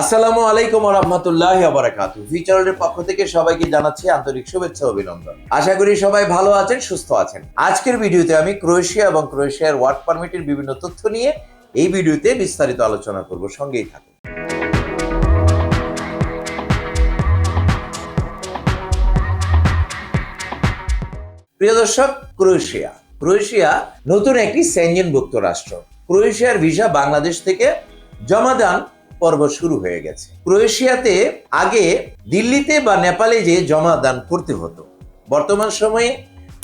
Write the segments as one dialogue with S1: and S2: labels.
S1: আসসালামু আলাইকুম রহমতুল্লাহ বারাকাতু ফিচারের পক্ষ থেকে সবাইকে জানাচ্ছি আন্তরিক শুভেচ্ছা অভিনন্দন। আশা করি সবাই ভালো আছেন, সুস্থ আছেন। আজকের ভিডিওতে আমি ক্রোয়েশিয়া এবং ক্রোয়েশিয়ার ওয়ার্ক পারমিটের বিভিন্ন তথ্য নিয়ে এই ভিডিওতে বিস্তারিত আলোচনা করব, সঙ্গেই থাকুন। প্রিয় দর্শক, ক্রোয়েশিয়া। ক্রোয়েশিয়া নতুন একটি সেঞ্জনভুক্ত রাষ্ট্র। ক্রোয়েশিয়ার ভিসা বাংলাদেশ থেকে জমা জমাদান পর্ব শুরু হয়ে গেছে। ক্রোয়েশিয়াতে আগে দিল্লিতে বা নেপালে যে জমা দান করতে হতো। বর্তমান সময়ে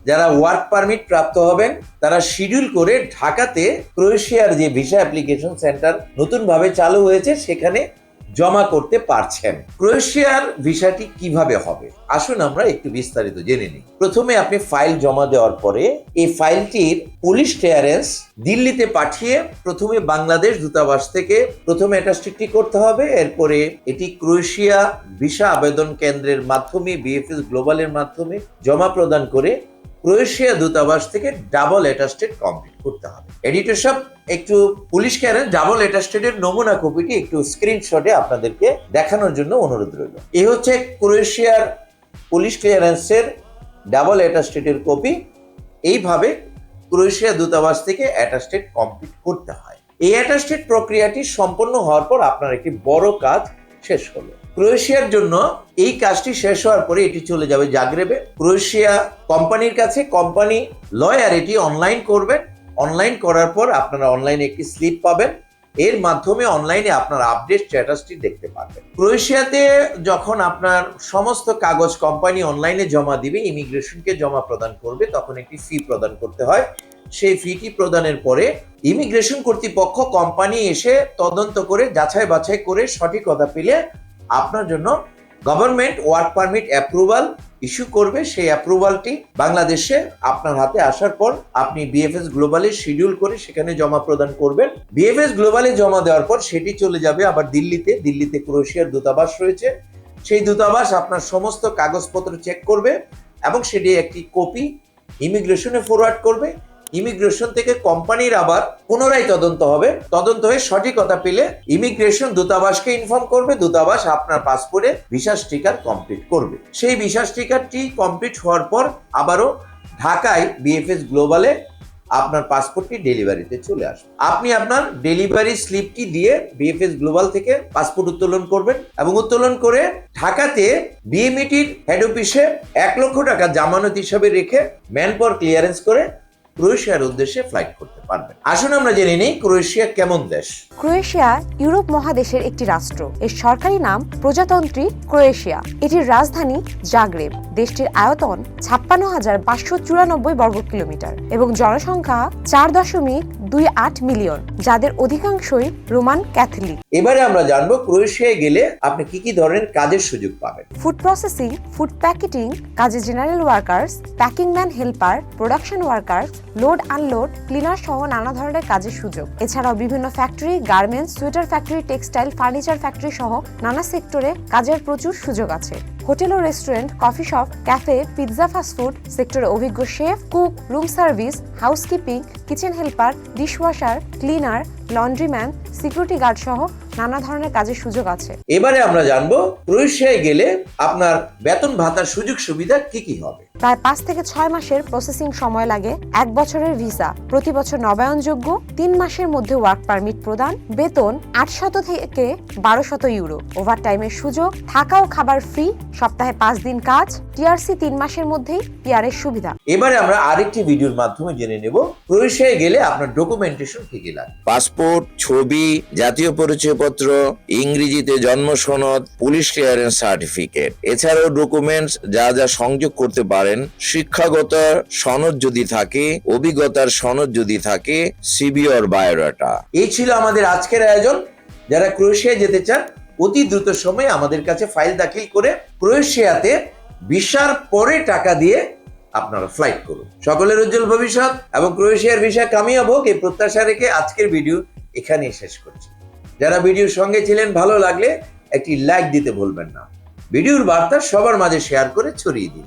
S1: যারা ওয়ার্ক পারমিট প্রাপ্ত হবেন, তারা শিডিউল করে ঢাকাতে ক্রোয়েশিয়ার যে ভিসা অ্যাপ্লিকেশন সেন্টার নতুনভাবে চালু হয়েছে, সেখানে জমা করতে পারছেন। ক্রোয়েশিয়ার ভিসাটি কীভাবে হবে? আসুন আমরা একটু বিস্তারিত জেনে নিই। প্রথমে আপনি ফাইল জমা দেওয়ার পরে এই ফাইলটির পুলিশ ক্লিয়ারেন্স দিল্লিতে পাঠিয়ে প্রথমে বাংলাদেশ দূতাবাস থেকে প্রথমে অ্যাটাস্টিকটি করতে হবে। এরপরে এটি ক্রোয়েশিয়া ভিসা আবেদন কেন্দ্রের মাধ্যমে, বিএফএস গ্লোবালের মাধ্যমে জমা প্রদান করে ক্রোয়েশিয়া দূতাবাস থেকে ডাবল অ্যাটাস্টেড কমপ্লিট করতে হবে। এডিটর সব একটু পুলিশ ক্যারেন্স ডাবল অ্যাটাস্টেডের নমুনা কপিটি একটু স্ক্রিনশটে আপনাদেরকে দেখানোর জন্য অনুরোধ রইল। এই হচ্ছে ক্রোয়েশিয়ার পুলিশ ক্লিয়ারেন্সের ডাবল অ্যাটাস্টেডের কপি এইভাবে ক্রোয়েশিয়া দূতাবাস থেকে অ্যাটাস্টেড কমপ্লিট করতে হয়। এই অ্যাটাস্টেড প্রক্রিয়াটি সম্পন্ন হওয়ার পর আপনার একটি বড় কাজ শেষ হলো। ক্রোয়েশিয়ার জন্য এই কাজটি শেষ হওয়ার পরে এটি চলে যাবে জাগরেবে। ক্রোয়েশিয়া কোম্পানির কাছে কোম্পানি লয়ার এটি অনলাইন করবেন অনলাইন করার পর আপনারা অনলাইনে একটি স্লিপ পাবেন। এর মাধ্যমে অনলাইনে আপনার আপডেট স্ট্যাটাসটি দেখতে পাবেন ক্রোয়েশিয়াতে যখন আপনার সমস্ত কাগজ কোম্পানি অনলাইনে জমা দিবে ইমিগ্রেশনকে জমা প্রদান করবে, তখন একটি ফি প্রদান করতে হয়। সেই ফিটি প্রদানের পরে ইমিগ্রেশন কর্তৃপক্ষ কোম্পানি এসে তদন্ত করে যাচাই বাছাই করে সঠিকতা পেলে আপনার জন্য government work permit approval issue করবে। সেই অ্যাপ্রুভালটি বাংলাদেশে আপনার হাতে আসার পর আপনি বিএফএস গ্লোবালে শিডিউল করে সেখানে জমা প্রদান করবেন। বিএফএস গ্লোবালে জমা দেওয়ার পর সেটি চলে যাবে আবার দিল্লিতে। দিল্লিতে ক্রোয়েশিয়ার দূতাবাস রয়েছে। সেই দূতাবাস আপনার সমস্ত কাগজপত্র চেক করবে এবং সেটি একটি কপি ইমিগ্রেশনে ফরওয়ার্ড করবে। ইমিগ্রেশন থেকে কোম্পানির আবার পুনরায় তদন্ত হবে। তদন্ত হয়ে সঠিকতা পেলে ইমিগ্রেশন দূতাবাসকে ইনফর্ম করবে। দূতাবাস আপনার পাসপোর্টে ভিসা স্টিকার কমপ্লিট করবে। সেই ভিসা স্টিকারটি কমপ্লিট হওয়ার পর আবারও ঢাকায় বিএফএস গ্লোবালে আপনার পাসপোর্টটি ডেলিভারিতে চলে আসবে। আপনি আপনার ডেলিভারি স্লিপটি দিয়ে বিএফএস গ্লোবাল থেকে পাসপোর্ট উত্তোলন করবেন এবং উত্তোলন করে ঢাকাতে বিএমইটির হেড অফিসে এক লক্ষ টাকা জামানত হিসাবে রেখে ম্যান পাওয়ার ক্লিয়ারেন্স করে ক্রোয়েশিয়ার উদ্দেশ্যে ফ্লাইট করতে পারবেন। আসুন আমরা জেনে নিই ক্রোয়েশিয়া কেমন দেশ।
S2: ক্রোয়েশিয়া ইউরোপ মহাদেশের একটি রাষ্ট্র। এর সরকারি নাম প্রজাতন্ত্রী ক্রোয়েশিয়া। এটির রাজধানী জাগরেব। দেশটির আয়তন ছাপ্পান্ন হাজার পাঁচশো চুরানব্বই বর্গ কিলোমিটার এবং জনসংখ্যা চার দশমিক দুই আট মিলিয়ন যাদের অধিকাংশই রোমান ক্যাথলিক।
S1: এবারে আমরা জানব ক্রোয়েশিয়ায় গেলে আপনি কি কি ধরনের কাজের সুযোগ পাবেন।
S2: ফুড প্রসেসিং ফুড প্যাকেটিং কাজে general workers packing man helper production workers load unload cleaner সহ নানা ধরনের কাজের সুযোগ। এছাড়াও বিভিন্ন factory garments sweater factory textile furniture factory সহ নানা সেক্টরে কাজের প্রচুর সুযোগ আছে। হোটেল ও restaurant, coffee shop, cafe, pizza fast food সেক্টরে অভিজ্ঞ chef, cook, room service, housekeeping, kitchen helper, dishwasher, cleaner, laundryman, security guard সহ নানা ধরনের কাজের সুযোগ আছে।
S1: এবারে আমরা জানব ক্রোয়েশিয়ায় গেলে আপনার বেতন ভাতার সুযোগ সুবিধা কি কি হবে?
S2: প্রায় পাঁচ থেকে ছয় মাসের প্রসেসিং সময় লাগে এক বছরের ভিসা। প্রতি বছর নবায়নযোগ্য তিন মাসের মধ্যে ওয়ার্ক পারমিট প্রদান বেতন আটশত থেকে বারোশত ইউরো। ওভারটাইমের সুযোগ থাকা ও খাবার ফ্রি সপ্তাহে পাঁচ দিন কাজ টিআরসি তিন মাসের মধ্যেই পিআরের সুবিধা।
S1: এবারে আমরা আরেকটি ভিডিওর মাধ্যমে জেনে নেব ক্রোয়েশিয়ায় গেলে আপনার ডকুমেন্টেশন কি কি লাগবে।
S3: পাসপোর্ট ছবি জাতীয় পরিচয়পত্র ইংরেজিতে জন্ম সনদ পুলিশ ক্লিয়ারেন্স সার্টিফিকেট এছাড়াও ডকুমেন্টস যা যা সংযোগ করতে পারেন। শিক্ষাগত সনদ যদি থাকে, অভিজ্ঞতার সনদ যদি থাকে সিবি অর বায়োডাটা
S1: এই ছিল আমাদের আজকের আয়োজন। যারা ক্রোয়েশিয়া যেতে চান, অতি দ্রুত সময়ে আমাদের কাছে ফাইল দাখিল করে ক্রোয়েশিয়াতে ভিসার পরে টাকা দিয়ে আপনারা ফ্লাইট করুন। সকলের উজ্জ্বল ভবিষ্যৎ এবং ক্রোয়েশিয়ার ভিসা কামিয়াব হোক, এই প্রত্যাশা রেখে আজকের ভিডিও এখানেই শেষ করছি। যারা ভিডিওর সঙ্গে ছিলেন, ভালো লাগলে একটি লাইক দিতে ভুলবেন না। ভিডিওর বার্তা সবার মাঝে শেয়ার করে ছড়িয়ে দিন।